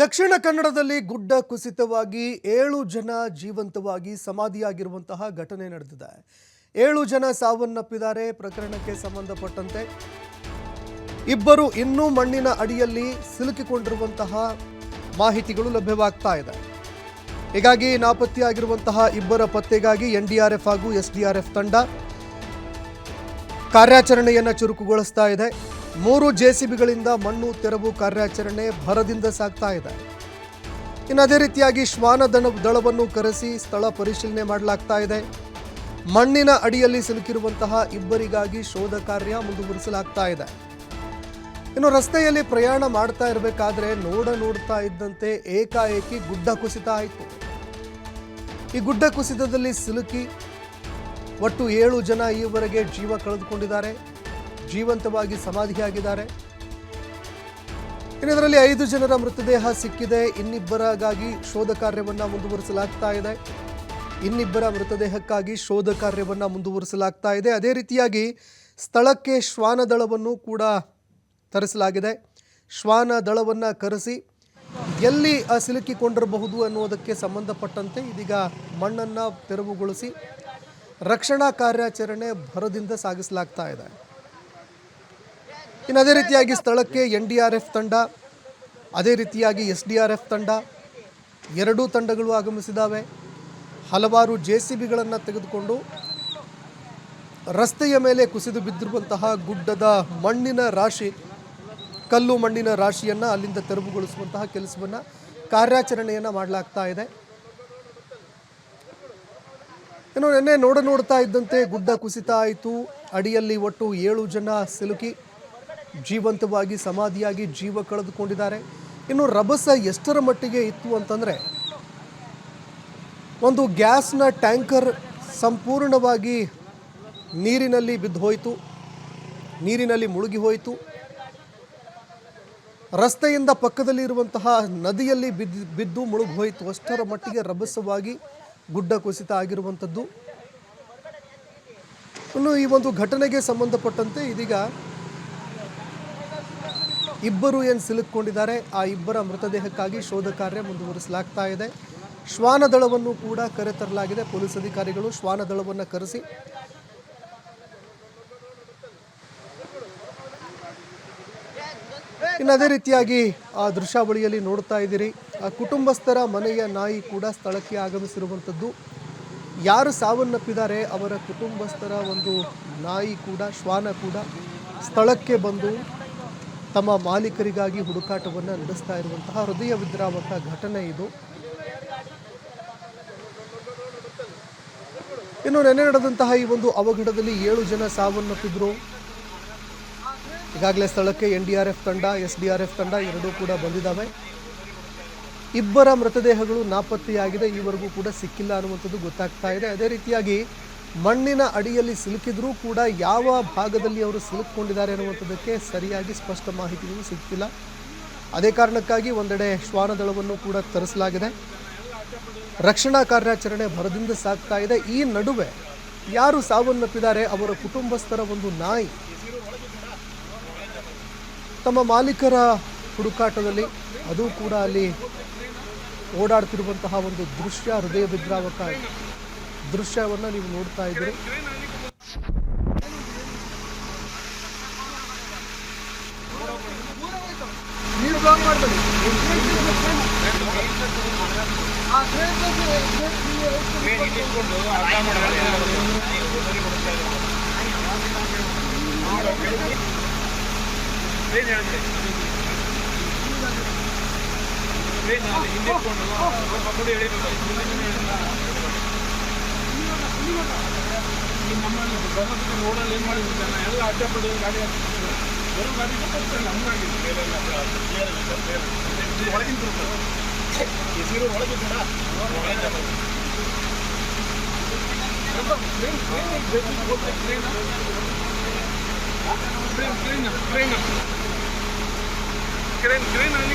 ದಕ್ಷಿಣ ಕನ್ನಡದಲ್ಲಿ ಗುಡ್ಡ ಕುಸಿತವಾಗಿ ಏಳು ಜನ ಜೀವಂತವಾಗಿ ಸಮಾಧಿಯಾಗಿರುವಂತಹ ಘಟನೆ ನಡೆದಿದೆ. ಏಳು ಜನ ಸಾವನ್ನಪ್ಪಿದ್ದಾರೆ. ಪ್ರಕರಣಕ್ಕೆ ಸಂಬಂಧಪಟ್ಟಂತೆ ಇಬ್ಬರು ಇನ್ನೂ ಮಣ್ಣಿನ ಅಡಿಯಲ್ಲಿ ಸಿಲುಕಿಕೊಂಡಿರುವಂತಹ ಮಾಹಿತಿಗಳು ಲಭ್ಯವಾಗ್ತಾ ಇದೆ. ಹೀಗಾಗಿ ನಾಪತ್ತೆಯಾಗಿರುವಂತಹ ಇಬ್ಬರ ಪತ್ತೆಗಾಗಿ ಎನ್ಡಿಆರ್ಎಫ್ ಹಾಗೂ ಎಸ್ಡಿಆರ್ಎಫ್ ತಂಡ ಕಾರ್ಯಾಚರಣೆಯನ್ನು ಚುರುಕುಗೊಳಿಸ್ತಾ ಇದೆ. ಮೂರು ಜೆಸಿಬಿಗಳಿಂದ ಮಣ್ಣು, ತೆರವು ಕಾರ್ಯಾಚರಣೆ ಭರದಿಂದ ಸಾಗ್ತಾ ಇದೆ. ಇನ್ನು ಅದೇ ರೀತಿಯಾಗಿ ಶ್ವಾನ ದಣ, ದಳವನ್ನು ಕರೆಸಿ ಸ್ಥಳ ಪರಿಶೀಲನೆ ಮಾಡಲಾಗ್ತಾ ಇದೆ. ಮಣ್ಣಿನ ಅಡಿಯಲ್ಲಿ ಸಿಲುಕಿರುವಂತಹ ಇಬ್ಬರಿಗಾಗಿ ಶೋಧ ಕಾರ್ಯ ಮುಂದುವರಿಸಲಾಗ್ತಾ ಇದೆ. ಇನ್ನು ರಸ್ತೆಯಲ್ಲಿ ಪ್ರಯಾಣ ಮಾಡ್ತಾ ಇರಬೇಕಾದ್ರೆ ನೋಡ ನೋಡ್ತಾ ಇದ್ದಂತೆ ಏಕಾಏಕಿ ಗುಡ್ಡ ಕುಸಿತ ಆಯಿತು. ಈ ಗುಡ್ಡ ಕುಸಿತದಲ್ಲಿ ಸಿಲುಕಿ ಒಟ್ಟು ಏಳು ಜನ ಈವರೆಗೆ ಜೀವ ಕಳೆದುಕೊಂಡಿದ್ದಾರೆ. ಜೀವಂತವಾಗಿ ಸಮಾಧಿಯಾಗಿದ್ದಾರೆ ಇನ್ನು ಇದರಲ್ಲಿ ಐದು ಜನರ ಮೃತದೇಹ ಸಿಕ್ಕಿದೆ. ಇನ್ನಿಬ್ಬರಿಗಾಗಿ ಶೋಧ ಕಾರ್ಯವನ್ನು ಮುಂದುವರಿಸಲಾಗ್ತಾ ಇದೆ. ಇನ್ನಿಬ್ಬರ ಮೃತದೇಹಕ್ಕಾಗಿ ಶೋಧ ಕಾರ್ಯವನ್ನ ಮುಂದುವರಿಸಲಾಗ್ತಾ ಇದೆ. ಅದೇ ರೀತಿಯಾಗಿ ಸ್ಥಳಕ್ಕೆ ಶ್ವಾನ ದಳವನ್ನು ಕೂಡ ತರಿಸಲಾಗಿದೆ. ಶ್ವಾನ ದಳವನ್ನು ಕರೆಸಿ ಎಲ್ಲಿ ಸಿಲುಕಿಕೊಂಡಿರಬಹುದು ಅನ್ನುವುದಕ್ಕೆ ಸಂಬಂಧಪಟ್ಟಂತೆ ಇದೀಗ ಮಣ್ಣನ್ನು ತೆರವುಗೊಳಿಸಿ ರಕ್ಷಣಾ ಕಾರ್ಯಾಚರಣೆ ಭರದಿಂದ ಸಾಗಿಸಲಾಗ್ತಾ ಇದೆ. ಇನ್ನು ಅದೇ ರೀತಿಯಾಗಿ ಸ್ಥಳಕ್ಕೆ ಎನ್ ಡಿ ಆರ್ ಎಫ್ ತಂಡ, ಅದೇ ರೀತಿಯಾಗಿ ಎಸ್ ಡಿ ಆರ್ ಎಫ್ ತಂಡ, ಎರಡೂ ತಂಡಗಳು ಆಗಮಿಸಿದ್ದಾವೆ ಹಲವಾರು ಜೆ ಸಿ ಬಿಗಳನ್ನು ತೆಗೆದುಕೊಂಡು ರಸ್ತೆಯ ಮೇಲೆ ಕುಸಿದು ಬಿದ್ದಿರುವಂತಹ ಗುಡ್ಡದ ಮಣ್ಣಿನ ರಾಶಿ, ಕಲ್ಲು ಮಣ್ಣಿನ ರಾಶಿಯನ್ನು ಅಲ್ಲಿಂದ ತೆರವುಗೊಳಿಸುವಂತಹ ಕೆಲಸವನ್ನು ಕಾರ್ಯಾಚರಣೆಯನ್ನು ಮಾಡಲಾಗ್ತಾ ಇದೆ. ಇನ್ನು ನಿನ್ನೆ ನೋಡ ನೋಡ್ತಾ ಇದ್ದಂತೆ ಗುಡ್ಡ ಕುಸಿತ ಆಯಿತು. ಅಡಿಯಲ್ಲಿ ಒಟ್ಟು ಏಳು ಜನ ಸಿಲುಕಿ ಜೀವಂತವಾಗಿ ಸಮಾಧಿಯಾಗಿ ಜೀವ ಕಳೆದುಕೊಂಡಿದ್ದಾರೆ. ಇನ್ನು ರಭಸ ಎಷ್ಟರ ಮಟ್ಟಿಗೆ ಇತ್ತು ಅಂತಂದರೆ, ಒಂದು ಗ್ಯಾಸ್ನ ಟ್ಯಾಂಕರ್ ಸಂಪೂರ್ಣವಾಗಿ ನೀರಿನಲ್ಲಿ ಬಿದ್ದು ಹೋಯಿತು ನೀರಿನಲ್ಲಿ ಮುಳುಗಿ ಹೋಯಿತು. ರಸ್ತೆಯಿಂದ ಪಕ್ಕದಲ್ಲಿರುವಂತಹ ನದಿಯಲ್ಲಿ ಬಿದ್ದು ಬಿದ್ದು ಮುಳುಗಿ ಹೋಯಿತು. ಅಷ್ಟರ ಮಟ್ಟಿಗೆ ರಭಸವಾಗಿ ಗುಡ್ಡ ಕುಸಿತ ಆಗಿರುವಂಥದ್ದು. ಇನ್ನು ಈ ಒಂದು ಘಟನೆಗೆ ಸಂಬಂಧಪಟ್ಟಂತೆ ಇದೀಗ ಇಬ್ಬರು ಏನು ಸಿಲುಕೊಂಡಿದ್ದಾರೆ ಆ ಇಬ್ಬರ ಮೃತದೇಹಕ್ಕಾಗಿ ಶೋಧ ಕಾರ್ಯ ಮುಂದುವರಿಸಲಾಗ್ತಾ ಇದೆ. ಶ್ವಾನದಳವನ್ನು ಕೂಡ ಕರೆತರಲಾಗಿದೆ ಪೊಲೀಸ್ ಅಧಿಕಾರಿಗಳು. ಶ್ವಾನದಳವನ್ನು ಕರೆಸಿ. ಇನ್ನು ಅದೇ ರೀತಿಯಾಗಿ ಆ ದೃಶ್ಯಾವಳಿಯಲ್ಲಿ ನೋಡ್ತಾ ಇದ್ದೀರಿ. ಆ ಕುಟುಂಬಸ್ಥರ ಮನೆಯ ನಾಯಿ ಕೂಡ ಸ್ಥಳಕ್ಕೆ ಆಗಮಿಸಿರುವಂಥದ್ದು. ಯಾರು ಸಾವನ್ನಪ್ಪಿದ್ದಾರೆ, ಅವರ ಕುಟುಂಬಸ್ಥರ ಒಂದು ನಾಯಿ ಕೂಡ, ಶ್ವಾನ ಕೂಡ ಸ್ಥಳಕ್ಕೆ ಬಂದು ತಮ್ಮ ಮಾಲೀಕರಿಗಾಗಿ ಹುಡುಕಾಟವನ್ನು ನಡೆಸ್ತಾ ಇರುವಂತಹ ಹೃದಯ ವಿದ್ರಾವಕ ಘಟನೆ ಇದು. ಇನ್ನು ನೆನೆ ನಡೆದಂತಹ ಈ ಒಂದು ಅವಘಡದಲ್ಲಿ ಏಳು ಜನ ಸಾವನ್ನಪ್ಪಿದ್ರು. ಈಗಾಗಲೇ ಸ್ಥಳಕ್ಕೆ ಎನ್ ಡಿ ಆರ್ ಎಫ್ ತಂಡ, ಎಸ್ ಡಿ ಆರ್ ಎಫ್ ತಂಡ ಎರಡೂ ಕೂಡ ಬಂದಿದ್ದಾವೆ. ಇಬ್ಬರ ಮೃತದೇಹಗಳು ನಾಪತ್ತೆಯಾಗಿದೆ. ಈವರೆಗೂ ಕೂಡ ಸಿಕ್ಕಿಲ್ಲ ಅನ್ನುವಂಥದ್ದು ಗೊತ್ತಾಗ್ತಾ ಇದೆ. ಅದೇ ರೀತಿಯಾಗಿ ಮಣ್ಣಿನ ಅಡಿಯಲ್ಲಿ ಸಿಲುಕಿದ್ರೂ ಕೂಡ ಯಾವ ಭಾಗದಲ್ಲಿ ಅವರು ಸಿಲುಕೊಂಡಿದ್ದಾರೆ ಅನ್ನುವಂಥದ್ದಕ್ಕೆ ಸರಿಯಾಗಿ ಸ್ಪಷ್ಟ ಮಾಹಿತಿಗಳು ಸಿಗ್ತಿಲ್ಲ. ಅದೇ ಕಾರಣಕ್ಕಾಗಿ ಒಂದೆಡೆ ಶ್ವಾನದಳವನ್ನು ಕೂಡ ತರಿಸಲಾಗಿದೆ. ರಕ್ಷಣಾ ಕಾರ್ಯಾಚರಣೆ ಭರದಿಂದ ಸಾಗ್ತಾ ಇದೆ. ಈ ನಡುವೆ ಯಾರು ಸಾವನ್ನಪ್ಪಿದ್ದಾರೆ? ಅವರ ಕುಟುಂಬಸ್ಥರ ಒಂದು ನಾಯಿ. ತಮ್ಮ ಮಾಲೀಕರ ಹುಡುಕಾಟದಲ್ಲಿ ಅದು ಕೂಡ ಅಲ್ಲಿ ಓಡಾಡ್ತಿರುವಂತಹ ಒಂದು ದೃಶ್ಯ ಹೃದಯ ವಿದ್ರಾವಕ ದೃಶ್ಯವನ್ನು ನೀವು ನೋಡ್ತಾ ಇದ್ದೀರಿ. ರೋಡಲ್ಲಿ ಏನು ಮಾಡಿದ್ರು ಜನ ಎಲ್ಲ ಅಡ್ಡಪಡಿ ಗಾಡಿ ಹಾಕಿದ್ರು ಬರೋ ಗಾಡಿ ಬರ್ತಾರೆ, ನಮ್ಮ ಇಲ್ಲ, ಬೇರೆ ಇಲ್ಲ. ಇದು ಒಳಗಿನ ಬರುತ್ತೆ. ಈ ಸೀರೆ ಒಳಗೆ ಕೂಡ ಒಳಗೆ train train train train train train ಅಲ್ಲಿ